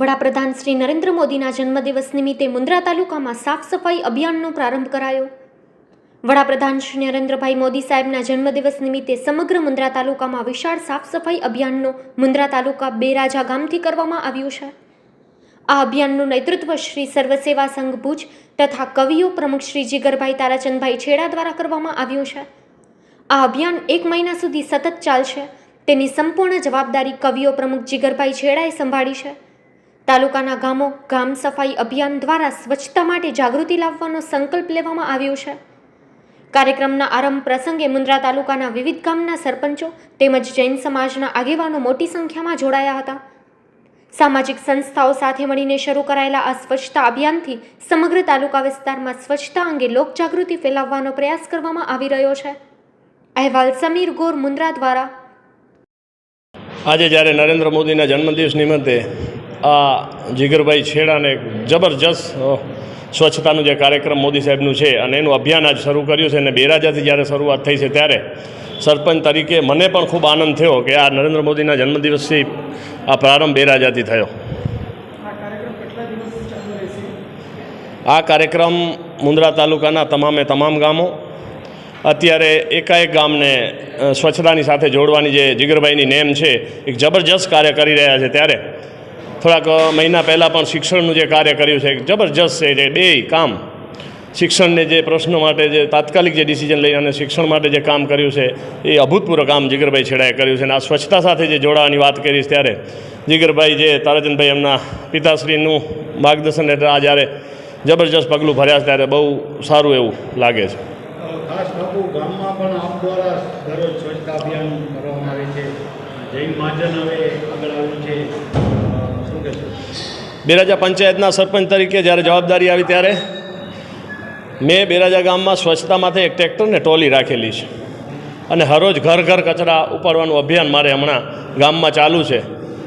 વડાપ્રધાન શ્રી નરેન્દ્ર મોદીના જન્મદિવસ નિમિત્તે મુન્દ્રા તાલુકામાં સાફ સફાઈ અભિયાનનો પ્રારંભ કરાયો. વડાપ્રધાન શ્રી નરેન્દ્રભાઈ મોદી સાહેબના જન્મદિવસ નિમિત્તે સમગ્ર મુન્દ્રા તાલુકામાં વિશાળ સાફ સફાઈ અભિયાનનો મુન્દ્રા તાલુકા બેરાજા ગામથી કરવામાં આવ્યું છે. આ અભિયાનનું નેતૃત્વ શ્રી સર્વસેવા સંઘ ભુજ તથા કવિઓ પ્રમુખ શ્રી જીગરભાઈ તારાચંદભાઈ છેડા દ્વારા કરવામાં આવ્યું છે. આ અભિયાન એક મહિના સુધી સતત ચાલશે. તેની સંપૂર્ણ જવાબદારી કવિઓ પ્રમુખ જીગરભાઈ છેડાએ સંભાળી છે. તાલુકાના ગામો ગામ સફાઈ અભિયાન દ્વારા સ્વચ્છતા માટે જાગૃતિ લાવવાનો સંકલ્પ લેવામાં આવ્યો છે. કાર્યક્રમના આરંભ પ્રસંગે મુન્દ્રા તાલુકાના વિવિધ ગામના સરપંચો તેમજ જૈન સમાજના આગેવાનો મોટી સંખ્યામાં જોડાયા હતા. સામાજિક સંસ્થાઓ સાથે મળીને શરૂ કરાયેલા આ સ્વચ્છતા અભિયાનથી સમગ્ર તાલુકા વિસ્તારમાં સ્વચ્છતા અંગે લોકજાગૃતિ ફેલાવવાનો પ્રયાસ કરવામાં આવી રહ્યો છે. અહેવાલ સમીર ગોર મુન્દ્રા દ્વારા. આજે જ્યારે નરેન્દ્ર મોદીના જન્મદિવસ નિમિત્તે આ જીગરભાઈ છેડાને જબરજસ્ત સ્વચ્છતાનો જે કાર્યક્રમ મોદી સાહેબનું છે અને એનું અભિયાન આજ શરૂ કર્યું છે અને બેરાજાથી જ્યારે શરૂઆત થઈ છે ત્યારે સરપંચ તરીકે મને પણ ખૂબ આનંદ થયો કે આ નરેન્દ્ર મોદીના જન્મદિવસથી આ પ્રારંભ બેરાજાથી થયો. આ કાર્યક્રમ મુન્દ્રા તાલુકાના તમામે તમામ ગામો, અત્યારે એકાએક ગામને સ્વચ્છતાની સાથે જોડવાની જે જીગરભાઈની નેમ છે, એક જબરજસ્ત કાર્ય કરી રહ્યા છે ત્યારે થોડાક મહિના પહેલાં પણ શિક્ષણનું જે કાર્ય કર્યું છે, જબરજસ્ત છે જે બે કામ. શિક્ષણને જે પ્રશ્નો માટે જે તાત્કાલિક જે ડિસિઝન લઈ અને શિક્ષણ માટે જે કામ કર્યું છે, એ અભૂતપૂર્વ કામ જીગરભાઈ છેડાએ કર્યું છે અને આ સ્વચ્છતા સાથે જે જોડાવાની વાત કરીશ ત્યારે, જીગરભાઈ જે તારાચંદભાઈ એમના પિતાશ્રીનું માર્ગદર્શન હેઠળ આ જ્યારે જબરજસ્ત પગલું ભર્યા છે ત્યારે બહુ સારું એવું લાગે છે. જૈન મહાજન હવે આગળ આવ્યું છે. બેરાજા પંચાયતના સરપંચ તરીકે જ્યારે જવાબદારી આવી ત્યારે મેં બેરાજા ગામમાં સ્વચ્છતા માટે એક ટ્રેક્ટરને ટોલી રાખેલી છે. અને હરોજ ઘર ઘર કચરા ઉપાડવાનું અભિયાન મારે હમણાં ગામમાં ચાલુ છે.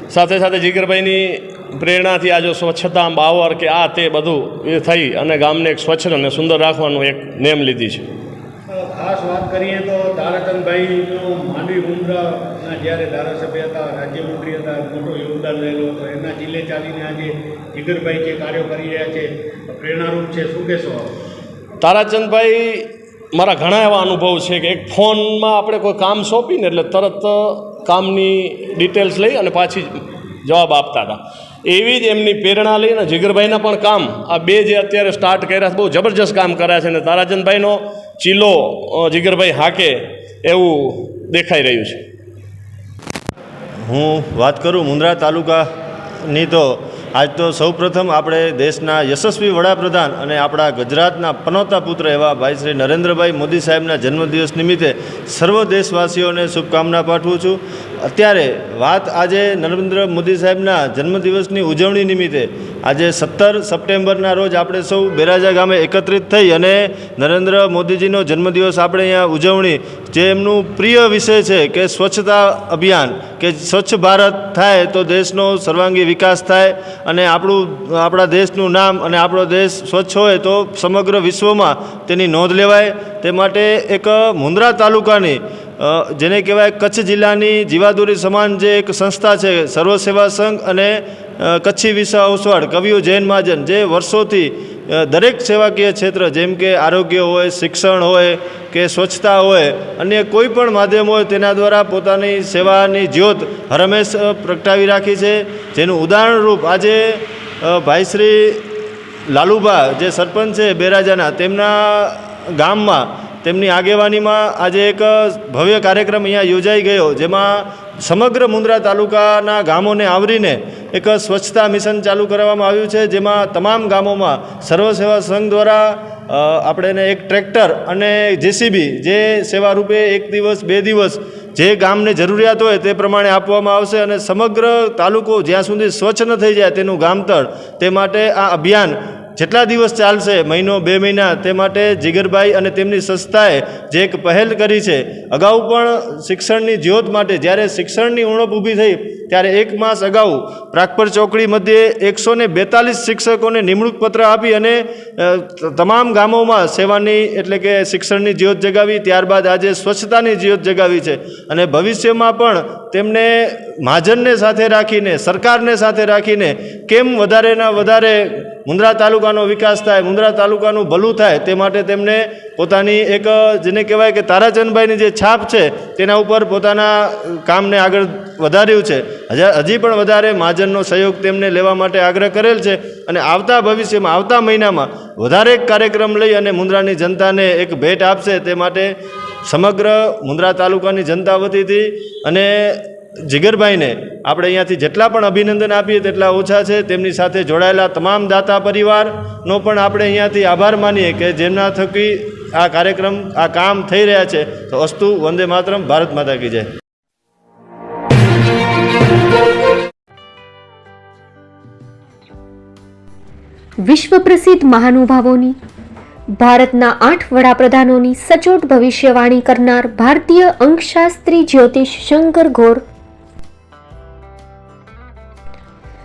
સાથે સાથે જીગરભાઈની પ્રેરણાથી આ જો સ્વચ્છતા બાવર કે આ તે બધું એ થઈ અને ગામને એક સ્વચ્છ અને સુંદર રાખવાનું એક નેમ લીધી છે. ખાસ વાત કરીએ તો તારાચંદભાઈનું માંડવી મુન્દ્રાના જ્યારે ધારાસભ્ય હતા, રાજ્યમંત્રી હતા, મોટું યોગદાન રહેલું હતું. એના જિલ્લે ચાલીને આજે જીગરભાઈ જે કાર્યો કરી રહ્યા છે, પ્રેરણારૂપ છે. શું કહેશો તારાચંદભાઈ, મારા ઘણા એવા અનુભવ છે કે એક ફોનમાં આપણે કોઈ કામ સોંપીને એટલે તરત કામની ડિટેલ્સ લઈ અને પાછી જવાબ આપતા હતા. એવી જ એમની પ્રેરણા લઈને જીગરભાઈના પણ કામ આ બે જે અત્યારે સ્ટાર્ટ કર્યા બહુ જબરજસ્ત કામ કર્યા છે અને તારાચંદભાઈનો ચીલો જીગરભાઈ હાકે એવું દેખાઈ રહ્યું છે. હું વાત કરું મુન્દ્રા તાલુકાની તો આજ તો સૌપ્રથમ આપણે દેશના યશસ્વી વડાપ્રધાન અને આપણા ગુજરાતના પનોતા પુત્ર એવા ભાઈ શ્રી નરેન્દ્રભાઈ મોદી સાહેબના જન્મદિવસ નિમિત્તે સર્વ દેશવાસીઓને શુભકામના પાઠવું છું. અત્યારે વાત આજે નરેન્દ્ર મોદી સાહેબના જન્મદિવસની ઉજવણી નિમિત્તે આજે સત્તર સપ્ટેમ્બરના રોજ આપણે સૌ બેરાજા ગામે એકત્રિત થઈ અને નરેન્દ્ર મોદીજીનો જન્મદિવસ આપણે અહીંયા ઉજવણી, જે એમનું પ્રિય વિષય છે કે સ્વચ્છતા અભિયાન, કે સ્વચ્છ ભારત થાય તો દેશનો સર્વાંગી વિકાસ થાય અને આપણું, આપણા દેશનું નામ અને આપણો દેશ સ્વચ્છ હોય તો સમગ્ર વિશ્વમાં તેની નોંધ લેવાય. તે માટે એક મુન્દ્રા તાલુકાની જેને કહેવાય કચ્છ જિલ્લાની જીવાદોરી સમાન જે એક સંસ્થા છે સર્વ સેવા સંઘ અને કચ્છી વિસા ઓસવાડ કવિઓ જૈન મહાજન, જે વર્ષોથી દરેક સેવાકીય ક્ષેત્ર, જેમ કે આરોગ્ય હોય, શિક્ષણ હોય, કે સ્વચ્છતા હોય, અન્ય કોઈ પણ માધ્યમ હોય, તેના દ્વારા પોતાની સેવાની જ્યોત હરમેશ પ્રગટાવી રાખી છે. જેનું ઉદાહરણરૂપ આજે ભાઈશ્રી ભાઈ શ્રી લાલુબા જે સરપંચ છે, બેરાજાના, તેમના ગામમાં તેમની આગેવાનીમાં આજે એક ભવ્ય કાર્યક્રમ અહીંયા યોજાઈ ગયો, જેમાં સમગ્ર મુન્દ્રા તાલુકાના ગામોને આવરીને એક સ્વચ્છતા મિશન ચાલુ કરવામાં આવ્યું છે, જેમાં તમામ ગામોમાં સર્વ સેવા સંઘ દ્વારા આપણે એક ટ્રેક્ટર અને જેસીબી, જે સેવા રૂપે એક દિવસ, બે દિવસ જે ગામને જરૂરિયાત હોય તે પ્રમાણે આપવામાં આવશે અને સમગ્ર તાલુકો જ્યાં સુધી સ્વચ્છ ન થઈ જાય તેનું ગામતળ, તે માટે આ અભિયાન જેટલા દિવસ ચાલશે, મહિનો, બે મહિના, તે માટે જીગરભાઈ અને તેમની સંસ્થાએ જે એક પહેલ કરી છે, અગાઉ પણ શિક્ષણની જ્યોત માટે, જ્યારે શિક્ષણની ઉણપ ઊભી થઈ, ત્યારે એક માસ અગાઉ પ્રાગપર ચોકડી મધ્યે એકસો ને બેતાલીસ શિક્ષકોને નિમણૂક પત્ર આપી અને તમામ ગામોમાં સેવાની, એટલે કે શિક્ષણની જ્યોત જગાવી, ત્યારબાદ આજે સ્વચ્છતાની જ્યોત જગાવી છે. અને ભવિષ્યમાં પણ તેમને મહાજનને સાથે રાખીને, સરકારને સાથે રાખીને, કેમ વધારેના વધારે મુન્દ્રા તાલુકાનો વિકાસ થાય, મુંદ્રા તાલુકાનું ભલું થાય, તે માટે તેમને પોતાની એક, જેને કહેવાય કે તારાચંદભાઈની જે છાપ છે, તેના ઉપર પોતાના કામને આગળ વધાર્યું છે. હજાર હજી પણ વધારે મહાજનનો સહયોગ તેમને લેવા માટે આગ્રહ કરેલ છે અને આવતા ભવિષ્યમાં, આવતા મહિનામાં વધારે કાર્યક્રમ લઈ અને મુન્દ્રાની જનતાને એક ભેટ આપશે, તે માટે સમગ્ર મુન્દ્રા તાલુકાની જનતા વતીથી અને જીગરભાઈને આપણે અહીંયાથી જેટલા પણ અભિનંદન આપીએ તેટલા ઓછા છે. તેમની સાથે જોડાયેલા તમામ દાતા પરિવારનો પણ આપણે અહીંયાથી આભાર માનીએ કે જેમના થકી આ કાર્યક્રમ, આ કામ થઈ રહ્યા છે. તો અસ્તુ, વંદે માતરમ, ભારત માતા કી જય. વિશ્વ પ્રસિદ્ધ મહાનુભાવોની, ભારતના આઠ વડાપ્રધાનોની સચોટ ભવિષ્યવાણી કરનાર ભારતીય અંકશાસ્ત્રી જ્યોતિષ શંકર ઘોર